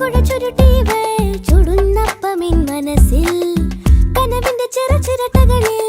കുഴ ചുരുട്ടിവൾ മനസ്സിൽ കനവിന്റെ ചെറു ചിരട്ടകളിൽ